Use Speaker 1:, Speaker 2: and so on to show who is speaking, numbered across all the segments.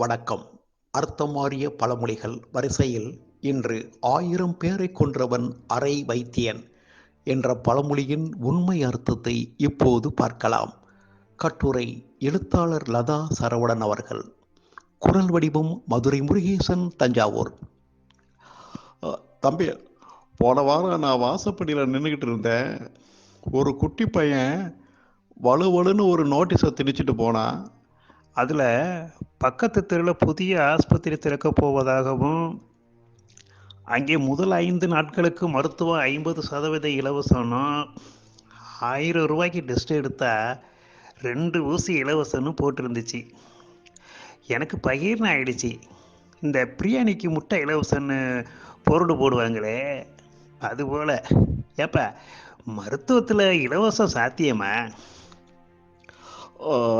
Speaker 1: வணக்கம். அர்த்தமாறிய பழமொழிகள் வரிசையில் இன்று ஆயிரம் பேரை கொன்றவன் அரை வைத்தியன் என்ற பழமொழியின் உண்மை அர்த்தத்தை இப்போது பார்க்கலாம். கட்டுரை எழுத்தாளர் லதா சரவணன் அவர்கள். குரல் வடிவம் மதுரை முருகேசன் தஞ்சாவூர்.
Speaker 2: தம்பி போன வாரம் நான் வாசப்படியில் நின்றுக்கிட்டு இருந்தேன். ஒரு குட்டி பையன் வலு வலுன்னு ஒரு நோட்டீஸை திணிச்சிட்டு போனான்.
Speaker 3: அதில் பக்கத்து தெருவில் புதிய ஆஸ்பத்திரி திறக்கப் போவதாகவும் அங்கே முதல் ஐந்து நாட்களுக்கு மருத்துவம் ஐம்பது சதவீத இலவசம்னும் ஆயிரம் ரூபாய்க்கு டெஸ்ட் எடுத்தால் ரெண்டு ஊசி இலவசம்னு போட்டிருந்துச்சு. எனக்கு பகிர்னு ஆயிடுச்சு. இந்த பிரியாணிக்கு முட்டை இலவசம்னு பொருள் போடுவாங்களே அதுபோல். ஏப்பா மருத்துவத்தில் இலவசம் சாத்தியமா?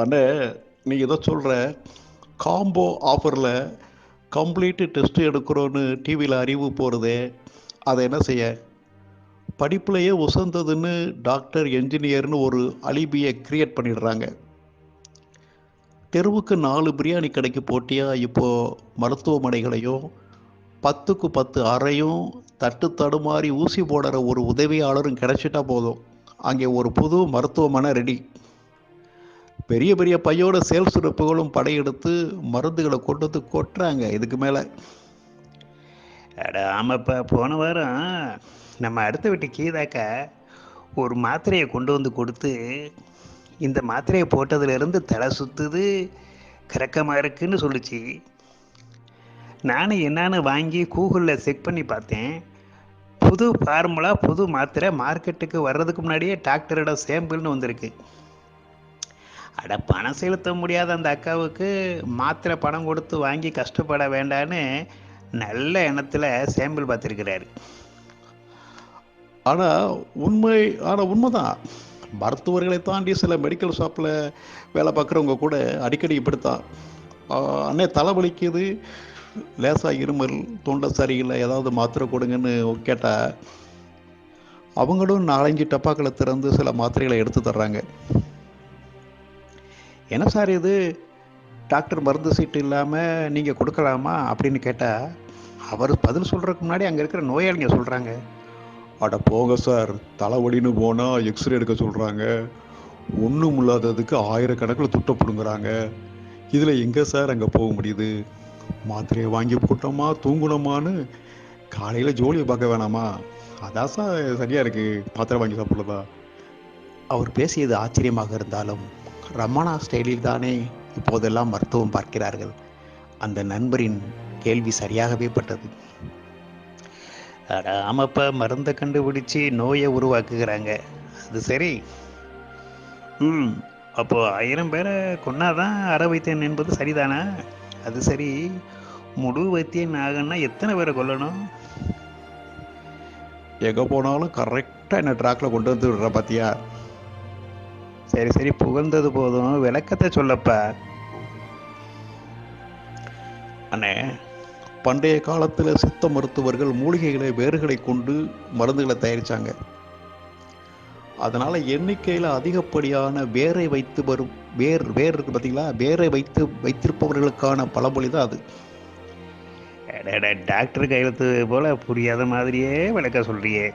Speaker 2: அண்ணே நீ ஏதோ சொல்கிற காம்போ ஆஃபரில் கம்ப்ளீட்டு டெஸ்ட்டு எடுக்கிறோன்னு டிவியில் அறிவு போகிறது அதை என்ன செய்ய? படிப்புலையே உசந்ததுன்னு டாக்டர் என்ஜினியர்னு ஒரு அலிபியை கிரியேட் பண்ணிடுறாங்க. தெருவுக்கு நாலு பிரியாணி கடைக்கு போட்டியாக இப்போது மருத்துவமனைகளையும் பத்துக்கு பத்து அறையும் தட்டு தடுமாறி ஊசி போடுற ஒரு உதவியாளரும் கிடைச்சிட்டா போதும். அங்கே ஒரு புது மருத்துவமனை ரெடி பெரிய பெரிய பையோட சேல்ஸ் ரெப்புகளும் படையெடுத்து மருந்துகளை கொண்டு வந்து கொட்டுறாங்க. இதுக்கு மேலே.
Speaker 3: அட ஆமாப்பா போன வாரம் நம்ம அடுத்த வீட்டு கீதாக்கா ஒரு மாத்திரையை கொண்டு வந்து கொடுத்து இந்த மாத்திரையை போட்டதுலேருந்து தலை சுற்றுது கிறக்கமாக இருக்குன்னு சொல்லுச்சு. நானும் என்னன்னு வாங்கி கூகுளில் செக் பண்ணி பார்த்தேன். புது ஃபார்முலா புது மாத்திரை மார்க்கெட்டுக்கு வர்றதுக்கு முன்னாடியே டாக்டரோட சேம்பிள்னு வந்திருக்கு. அட பணம் செலுத்த முடியாத அந்த அக்காவுக்கு மாத்திரை பணம் கொடுத்து வாங்கி கஷ்டப்பட வேண்டான்னு நல்ல எண்ணத்தில் சேம்பிள் பார்த்துருக்கிறாரு.
Speaker 2: ஆனால் உண்மை ஆனால் உண்மைதான். மருத்துவர்களை தாண்டி சில மெடிக்கல் ஷாப்பில் வேலை பார்க்குறவங்க கூட அடிக்கடி இப்படித்தான். ஆஹ், அண்ணே தலை வலிக்குது. லேசாக இருமல் தொண்டை சரியில்லை ஏதாவது மாத்திரை கொடுங்கன்னு கேட்டால் அவங்களும் நாலஞ்சு டப்பாக்களை திறந்து சில மாத்திரைகளை எடுத்து தர்றாங்க.
Speaker 3: என்ன சார் இது? டாக்டர் மருந்து சீட்டு இல்லாமல் நீங்கள் கொடுக்கலாமா? அப்படின்னு கேட்டால் அவர் பதில் சொல்கிறதுக்கு முன்னாடி அங்கே இருக்கிற நோயாளிங்க சொல்கிறாங்க
Speaker 2: அட போங்க சார் தலைவலின்னு போனால் எக்ஸ்ரே எடுக்க சொல்கிறாங்க ஒன்றும் இல்லாததுக்கு ஆயிரக்கணக்கில் துட்டை பிடுங்குறாங்க. இதில் எங்கே சார் அங்கே போக முடியுது? மாத்திரையை வாங்கி போட்டோமா தூங்குனோமான்னு காலையில் ஜோலியை பார்க்க வேணாமா? அதான் சார் சரியாக இருக்குது மாத்திரை வாங்கி சாப்பிட்றதா
Speaker 1: அவர் பேசியது ஆச்சரியமாக இருந்தாலும் ரமணா ஸ்டைலில் தானே இப்போதெல்லாம் மருத்துவம் பார்க்கிறார்கள். அந்த நண்பரின் கேள்வி சரியாகவே பட்டது.
Speaker 3: ஆமாப்பா மருந்தை கண்டுபிடிச்சி நோயை உருவாக்குகிறாங்க. அது சரி. ம் அப்போ ஆயிரம் பேரை கொன்னாதான் அற வைத்தியன் என்பது சரிதானா? அது சரி. முழு வைத்தியன் ஆகணும்னா எத்தனை பேரை கொல்லணும்?
Speaker 2: எங்கே போனாலும் கரெக்டாக என்ன ட்ராக்கில் கொண்டு வந்து விடுற பார்த்தியா
Speaker 3: சரி சரி புகழ்ந்தது போதும். விளக்கத்தை சொல்லப்ப.
Speaker 2: அண்ணே பண்டைய காலத்தில் சித்த மருத்துவர்கள் மூலிகைகளை வேர்களை கொண்டு மருந்துகளை தயாரித்தாங்க அதனால் எண்ணிக்கையில் அதிகப்படியான வேரை வைத்து வரும் வேர் வேர் இருக்கு பார்த்தீங்களா வேரை வைத்து வைத்திருப்பவர்களுக்கான பழமொழி தான் அது
Speaker 3: டாக்டர் கையெழுத்து போல புரியாத மாதிரியே விளக்க சொல்றியே.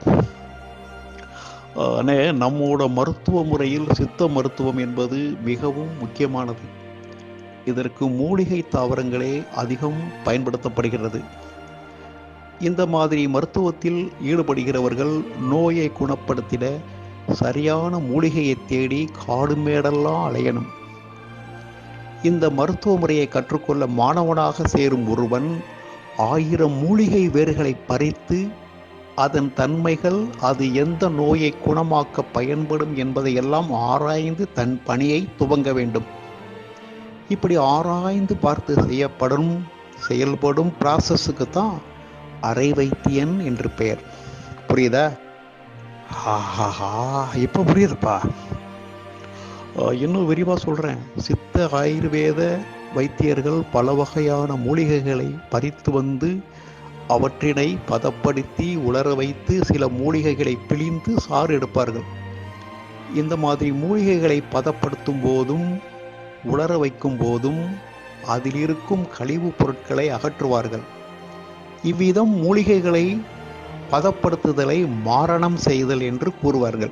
Speaker 2: அண்ணே நம்மோட மருத்துவ முறையில் சித்த மருத்துவம் என்பது மிகவும் முக்கியமானது. இதற்கு மூலிகை தாவரங்களே அதிகம் பயன்படுத்தப்படுகிறது. இந்த மாதிரி மருத்துவத்தில் ஈடுபடுகிறவர்கள் நோயை குணப்படுத்திட சரியான மூலிகையை தேடி காடுமேடெல்லாம் அலையணும். இந்த மருத்துவ முறையை கற்றுக்கொள்ள மாணவனாக சேரும் ஒருவன் ஆயிரம் மூலிகை வேர்களை பறித்து அதன் தன்மைகள் அது எந்த நோயை குணமாக்க பயன்படும் என்பதையெல்லாம் ஆராய்ந்து தன் பணியை துவங்க வேண்டும். இப்படி ஆராய்ந்து பார்த்து செய்யப்படும் செயல்படும் ப்ராசஸுக்கு தான் அரை வைத்தியன் என்று பெயர். புரியுதா?
Speaker 3: ஆஹாஹா இப்போ புரியுதுப்பா.
Speaker 2: இன்னும் விரிவாக சொல்கிறேன் சித்த ஆயுர்வேத வைத்தியர்கள் பல வகையான மூலிகைகளை பறித்து வந்து அவற்றினை பதப்படுத்தி உலர வைத்து சில மூலிகைகளை பிழிந்து சாறு எடுப்பார்கள். இந்த மாதிரி மூலிகைகளை பதப்படுத்தும் போதும் உலர வைக்கும் போதும் அதில் இருக்கும் கழிவுப் பொருட்களை அகற்றுவார்கள். இவ்விதம் மூலிகைகளை பதப்படுத்துதலை மாரணம் செய்தல் என்று கூறுவார்கள்.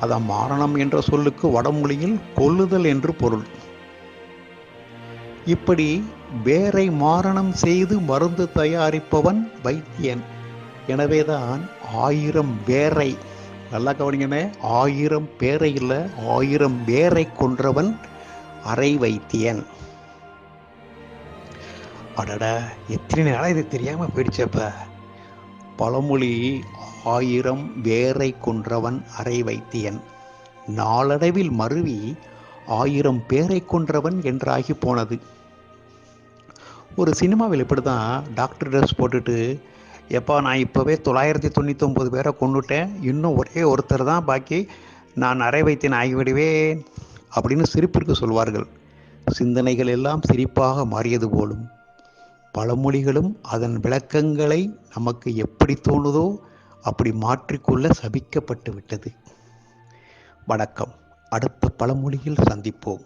Speaker 2: அதான் மாரணம் என்ற சொல்லுக்கு வடமொழியில் கொல்லுதல் என்று பொருள். இப்படி வேரை மாரணம் செய்து மருந்து தயாரிப்பவன் வைத்தியன். எனவேதான் ஆயிரம் வேரை நல்லா கவனிங்கண்ணே ஆயிரம் பேரை இல்லை ஆயிரம் வேரை கொன்றவன் அரை வைத்தியன்.
Speaker 3: அடடா எத்தனை நாளாக இது தெரியாமல் போயிடுச்சப்ப.
Speaker 2: பழமொழி ஆயிரம் வேரை கொன்றவன் அரை வைத்தியன். நாளடைவில் மருவி ஆயிரம் பேரை கொன்றவன் என்றாகி போனது. ஒரு சினிமாவில் இப்படி தான் டாக்டர் ட்ரெஸ் போட்டுட்டு
Speaker 3: எப்பா நான் இப்போவே தொள்ளாயிரத்தி தொண்ணூற்றி ஒம்பது பேரை கொண்டுட்டேன் இன்னும் ஒரே ஒருத்தர் தான் பாக்கி நான் அரை வைத்தியன் ஆகிவிடுவேன்
Speaker 2: அப்படின்னு சிரிப்பிற்கு சொல்வார்கள். சிந்தனைகள் எல்லாம் சிரிப்பாக மாறியது போலும். பழமொழிகளும் அதன் விளக்கங்களை நமக்கு எப்படி தோணுதோ அப்படி மாற்றிக்கொள்ள சபிக்கப்பட்டு விட்டது. வணக்கம். அடுத்த பழமொழியில் சந்திப்போம்.